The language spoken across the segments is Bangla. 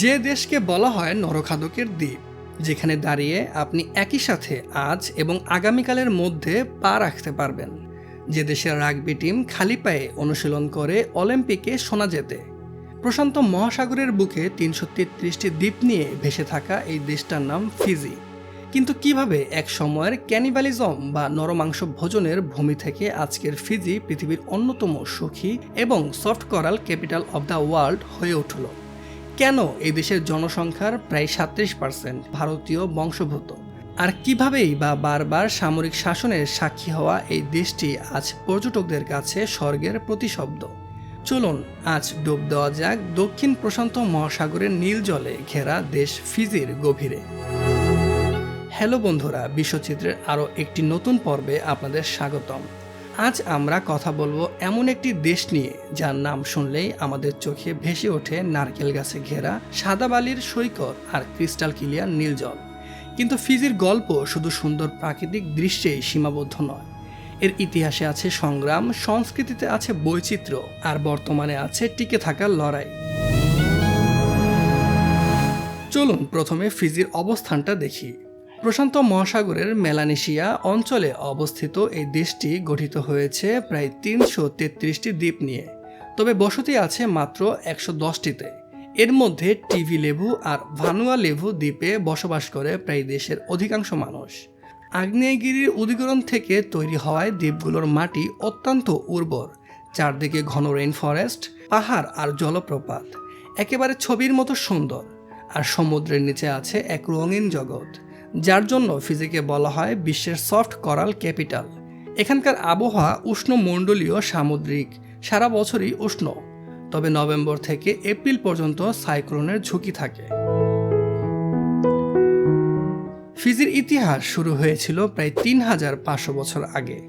যে দেশকে বলা হয় নরখাদকের দ্বীপ, যেখানে দাঁড়িয়ে আপনি একই সাথে আজ এবং আগামীকালের মধ্যে পা রাখতে পারবেন। যে দেশের রাগবি টিম খালি পায়ে অনুশীলন করে অলিম্পিকে শোনা যেতে প্রশান্ত মহাসাগরের বুকে তিনশো তেত্রিশটি দ্বীপ নিয়ে ভেসে থাকা এই দেশটার নাম ফিজি। কিন্তু কীভাবে এক সময়ের ক্যানিবালিজম বা নরমাংস ভোজনের ভূমি থেকে আজকের ফিজি পৃথিবীর অন্যতম সুখী এবং সফট করাল ক্যাপিটাল অব দ্য ওয়ার্ল্ড হয়ে উঠল? কেন এই দেশের জনসংখ্যার প্রায় সাত্রিশ পার্সেন্ট ভারতীয় বংশভূত আর কিভাবেই বা বারবার সামরিক শাসনের সাক্ষী হওয়া এই দেশটি আজ পর্যটকদের কাছে স্বর্গের প্রতিশব্দ? চলুন, আজ ডুব দেওয়া যাক দক্ষিণ প্রশান্ত মহাসাগরের নীল জলে ঘেরা দেশ ফিজির গভীরে। হ্যালো বন্ধুরা, বিশ্বচিত্রের আরও একটি নতুন পর্বে আপনাদের স্বাগতম। আজ আমরা কথা বলব এমন একটি দেশ নিয়ে, যার নাম শুনলেই আমাদের চোখে ভেসে ওঠে নারকেল গাছে ঘেরা সাদা বালির সৈকত আর ক্রিস্টাল ক্লিয়ার নীল জল। কিন্তু ফিজির গল্প শুধু সুন্দর প্রাকৃতিক দৃশ্যেই সীমাবদ্ধ নয়। এর ইতিহাসে আছে সংগ্রাম, সংস্কৃতিতে আছে বৈচিত্র্য, আর বর্তমানে আছে টিকে থাকার লড়াই। চলুন প্রথমে ফিজির অবস্থানটা দেখি। প্রশান্ত মহাসাগরের মেলানেশিয়া অঞ্চলে অবস্থিত এই দেশটি গঠিত হয়েছে প্রায় তিনশো তেত্রিশটি দ্বীপ নিয়ে। তবে বসতি আছে মাত্র একশো দশটিতে। এর মধ্যে টিভি লেবু আর ভানুয়া লেবু দ্বীপে বসবাস করে প্রায় দেশের অধিকাংশ মানুষ। আগ্নেয়গিরির উদিগরণ থেকে তৈরি হওয়ায় দ্বীপগুলোর মাটি অত্যন্ত উর্বর, চারদিকে ঘন রেইন ফরেস্ট পাহাড় আর জলপ্রপাত। একেবারে ছবির মতো সুন্দর, আর সমুদ্রের নিচে আছে এক রঙিন জগৎ। যার জন্য ফিজিকে বলা হয় বিশ্বের সফট করাল ক্যাপিটাল। এখানকার আবহাওয়া উষ্ণমণ্ডলীয় সামুদ্রিক, সারা বছরই উষ্ণ। তবে নভেম্বর থেকে এপ্রিল পর্যন্ত সাইক্লোনের ঝুঁকি থাকে। ফিজির ইতিহাস শুরু হয়েছিল প্রায় তিন হাজার পাঁচশো বছর আগে,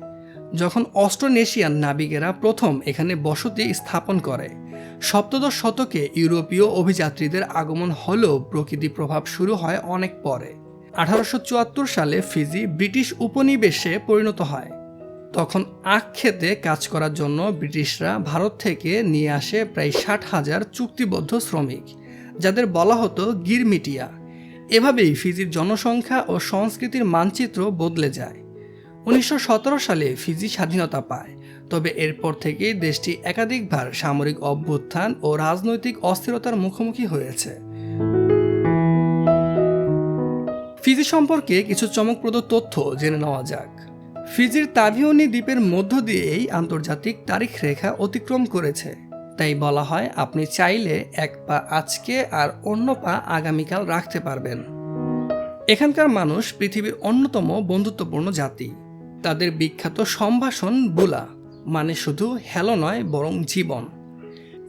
যখন অস্ট্রোনেশিয়ান নাবিকেরা প্রথম এখানে বসতি স্থাপন করে। সপ্তদশ শতকে ইউরোপীয় অভিযাত্রীদের আগমন হলেও প্রকৃতি প্রভাব শুরু হয় অনেক পরে। আঠারোশো চুয়াত্তর সালে ফিজি ব্রিটিশ উপনিবেশে পরিণত হয়। তখন আখ খেতে কাজ করার জন্য ব্রিটিশরা ভারত থেকে নিয়ে আসে প্রায় ষাট হাজার চুক্তিবদ্ধ শ্রমিক, যাদের বলা হতো গিরমিটিয়া। এভাবেই ফিজির জনসংখ্যা ও সংস্কৃতির মানচিত্র বদলে যায়। উনিশশো সতেরো সালে ফিজি স্বাধীনতা পায়, তবে এরপর থেকেই দেশটি একাধিকবার সামরিক অভ্যুত্থান ও রাজনৈতিক অস্থিরতার মুখোমুখি হয়েছে। ফিজি সম্পর্কে কিছু চমকপ্রদ তথ্য জেনে নেওয়া যাক। ফিজির তাভিওনি দ্বীপের মধ্য দিয়েই আন্তর্জাতিক তারিখ রেখা অতিক্রম করেছে। তাই বলা হয়, আপনি চাইলে এক পা আজকে আর অন্য পা আগামীকাল রাখতে পারবেন। এখানকার মানুষ পৃথিবীর অন্যতম বন্ধুত্বপূর্ণ জাতি। তাদের বিখ্যাত সম্ভাষণ বুলা মানে শুধু হ্যালো নয়, বরং জীবন।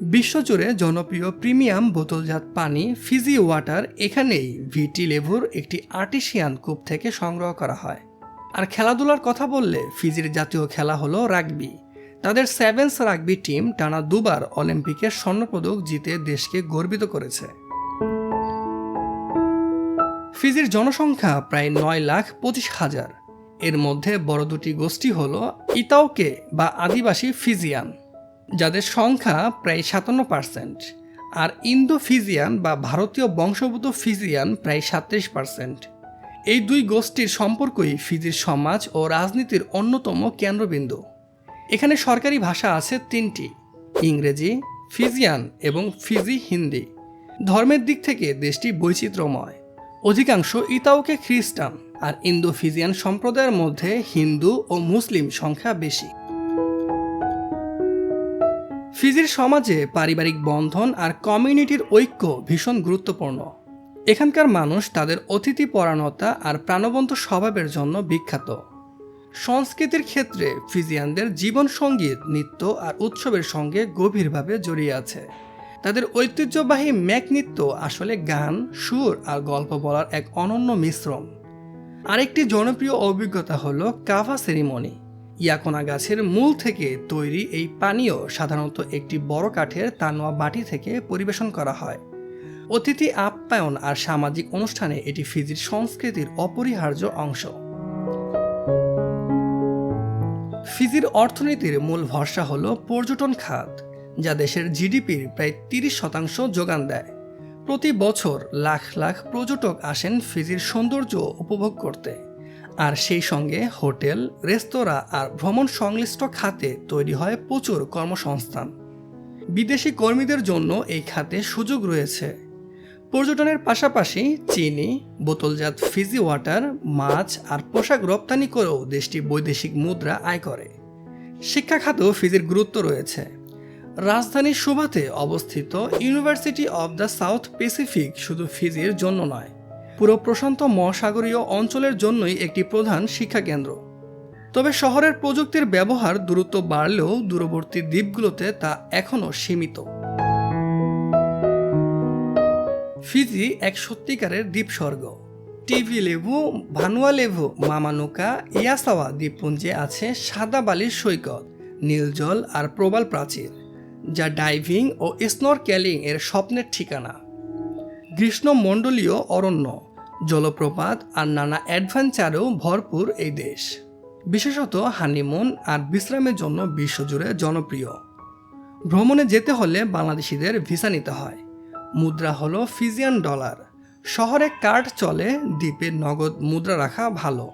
বিশ্বজুড়ে জনপ্রিয় প্রিমিয়াম বোতলজাত পানি ফিজি ওয়াটার এখানেই ভিটি লেভুর একটি আর্টিসিয়ান কূপ থেকে সংগ্রহ করা হয়। আর খেলাধুলার কথা বললে ফিজির জাতীয় খেলা হলো রাগবি। তাদের সেভেন্স রাগবি টিম টানা দুবার অলিম্পিকের স্বর্ণপদক জিতে দেশকে গর্বিত করেছে। ফিজির জনসংখ্যা প্রায় নয় লাখ পঁচিশ হাজার। এর মধ্যে বড় দুটি গোষ্ঠী হল ইতাওকে বা আদিবাসী ফিজিয়ান। যাদের সংখ্যা প্রায় সাতান্ন পার্সেন্ট, আর ইন্দো ফিজিয়ান বা ভারতীয় বংশোদ্ভূত ফিজিয়ান প্রায় সাত্রিশ পার্সেন্ট। এই দুই গোষ্ঠীর সম্পর্কই ফিজির সমাজ ও রাজনীতির অন্যতম কেন্দ্রবিন্দু। এখানে সরকারি ভাষা আছে তিনটি, ইংরেজি, ফিজিয়ান এবং ফিজি হিন্দি। ধর্মের দিক থেকে দেশটি বৈচিত্র্যময়। অধিকাংশ ইতাওকে খ্রিস্টান, আর ইন্দো ফিজিয়ান সম্প্রদায়ের মধ্যে হিন্দু ও মুসলিম সংখ্যা বেশি। ফিজির সমাজে পারিবারিক বন্ধন আর কমিউনিটির ঐক্য ভীষণ গুরুত্বপূর্ণ। এখানকার মানুষ তাদের অতিথি পরায়ণতা আর প্রাণবন্ত স্বভাবের জন্য বিখ্যাত। সংস্কৃতির ক্ষেত্রে ফিজিয়ানদের জীবন সংগীত, নৃত্য আর উৎসবের সঙ্গে গভীরভাবে জড়িয়ে আছে। তাদের ঐতিহ্যবাহী ম্যাক নৃত্য আসলে গান, সুর আর গল্প বলার এক অনন্য মিশ্রণ। আরেকটি জনপ্রিয় অভিজ্ঞতা হলো কাভা সেরিমনি। ইয়াকোনা গাছের মূল থেকে তৈরি এই পানীয় সাধারণত একটি বড় কাঠের তানোয়া বাটি থেকে পরিবেশন করা হয়। অতিথি আপ্যায়ন আর সামাজিক অনুষ্ঠানে এটি ফিজির সংস্কৃতির অপরিহার্য অংশ। ফিজির অর্থনীতির মূল ভরসা হল পর্যটন খাত, যা দেশের জিডিপির প্রায় তিরিশ শতাংশ যোগান দেয়। প্রতি বছর লাখ লাখ পর্যটক আসেন ফিজির সৌন্দর্য উপভোগ করতে। আর সেই সঙ্গে হোটেল, রেস্তোরাঁ আর ভ্রমণ সংশ্লিষ্ট খাতে তৈরি হয় প্রচুর কর্মসংস্থান। বিদেশি কর্মীদের জন্য এই খাতে সুযোগ রয়েছে। পর্যটনের পাশাপাশি চিনি, বোতলজাত ফিজি ওয়াটার, মাছ আর পোশাক রপ্তানি করেও দেশটি বৈদেশিক মুদ্রা আয় করে। শিক্ষা খাতেও ফিজির গুরুত্ব রয়েছে। রাজধানী সুবাতে অবস্থিত university of the South Pacific শুধু ফিজির জন্য নয় পুরো প্রশান্ত মহাসাগরীয় অঞ্চলের জন্যই একটি প্রধান শিক্ষা কেন্দ্র তবে শহরের প্রযুক্তির ব্যবহার দ্রুত বাড়লেও দূরবর্তী দ্বীপগুলোতে তা এখনও সীমিত। ফিজি এক সত্যিকারের দ্বীপস্বর্গ। টিভি লেবু, ভানুয়া লেবু মামানুকা ইয়াসাওয়া দ্বীপপুঞ্জে আছে সাদা বালির সৈকত নীলজল আর প্রবাল প্রাচীর, যা ডাইভিং ও স্নরকেলিং এর স্বপ্নের ঠিকানা। গ্রীষ্মমণ্ডলীয় অরণ্য। জলপ্রপাত আর নানা অ্যাডভেঞ্চারেও ভরপুর এই দেশ। বিশেষত হানিমুন আর বিশ্রামের জন্য বিশ্বজুড়ে জনপ্রিয়। ভ্রমণে যেতে হলে বাংলাদেশিদের ভিসা নিতে হয়। মুদ্রা হলো ফিজিয়ান ডলার। শহরে কার্ড চলে, দ্বীপে নগদ মুদ্রা রাখা ভালো।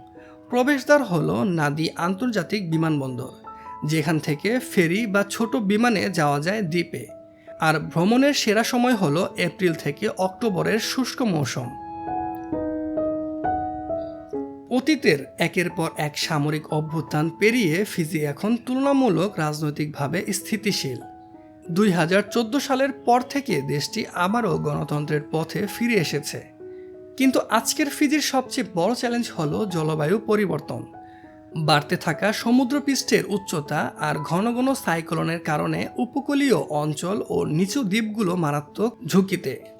প্রবেশদ্বার হলো নাদি আন্তর্জাতিক বিমানবন্দর, যেখান থেকে ফেরি বা ছোট বিমানে যাওয়া যায় দ্বীপে। আর ভ্রমণের সেরা সময় হলো এপ্রিল থেকে অক্টোবরের শুষ্ক মৌসুম। অতীতের একের পর এক সামরিক অভ্যুত্থান পেরিয়ে ফিজি এখন তুলনামূলক রাজনৈতিকভাবে স্থিতিশীল। দুই হাজার চোদ্দ সালের পর থেকে দেশটি আবারও গণতন্ত্রের পথে ফিরে এসেছে। কিন্তু আজকের ফিজির সবচেয়ে বড় চ্যালেঞ্জ হল জলবায়ু পরিবর্তন। বাড়তে থাকা সমুদ্রপৃষ্ঠের উচ্চতা আর ঘন ঘন সাইক্লোনের কারণে উপকূলীয় অঞ্চল ও নিচু দ্বীপগুলো মারাত্মক ঝুঁকিতে।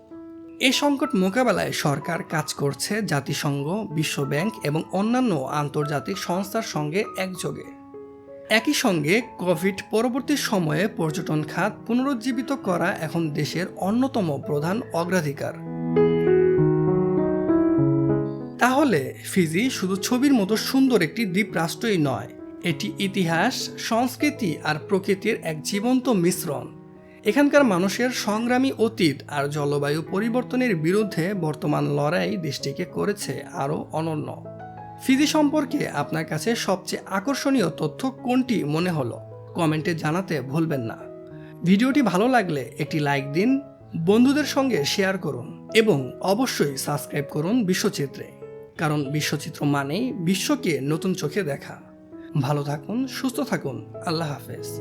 এ সংকট মোকাবেলায় সরকার কাজ করছে জাতিসংঘ, বিশ্বব্যাংক এবং অন্যান্য আন্তর্জাতিক সংস্থার সঙ্গে একযোগে। একই সঙ্গে কোভিড পরবর্তী সময়ে পর্যটন খাত পুনরুজ্জীবিত করা এখন দেশের অন্যতম প্রধান অগ্রাধিকার। তাহলে ফিজি শুধু ছবির মতো সুন্দর একটি দ্বীপ রাষ্ট্রই নয়, এটি ইতিহাস, সংস্কৃতি আর প্রকৃতির এক জীবন্ত মিশ্রণ। এখানকার মানুষের সংগ্রামী অতীত আর জলবায়ু পরিবর্তনের বিরুদ্ধে বর্তমান লড়াই দেশটিকে করেছে আরও অনন্য। ফিজি সম্পর্কে আপনার কাছে সবচেয়ে আকর্ষণীয় তথ্য কোনটি মনে হলো? কমেন্টে জানাতে ভুলবেন না। ভিডিওটি ভালো লাগলে একটি লাইক দিন, বন্ধুদের সঙ্গে শেয়ার করুন এবং অবশ্যই সাবস্ক্রাইব করুন বিশ্বচিত্রে। কারণ বিশ্বচিত্র মানেই বিশ্বকে নতুন চোখে দেখা। ভালো থাকুন, সুস্থ থাকুন। আল্লাহ হাফেজ।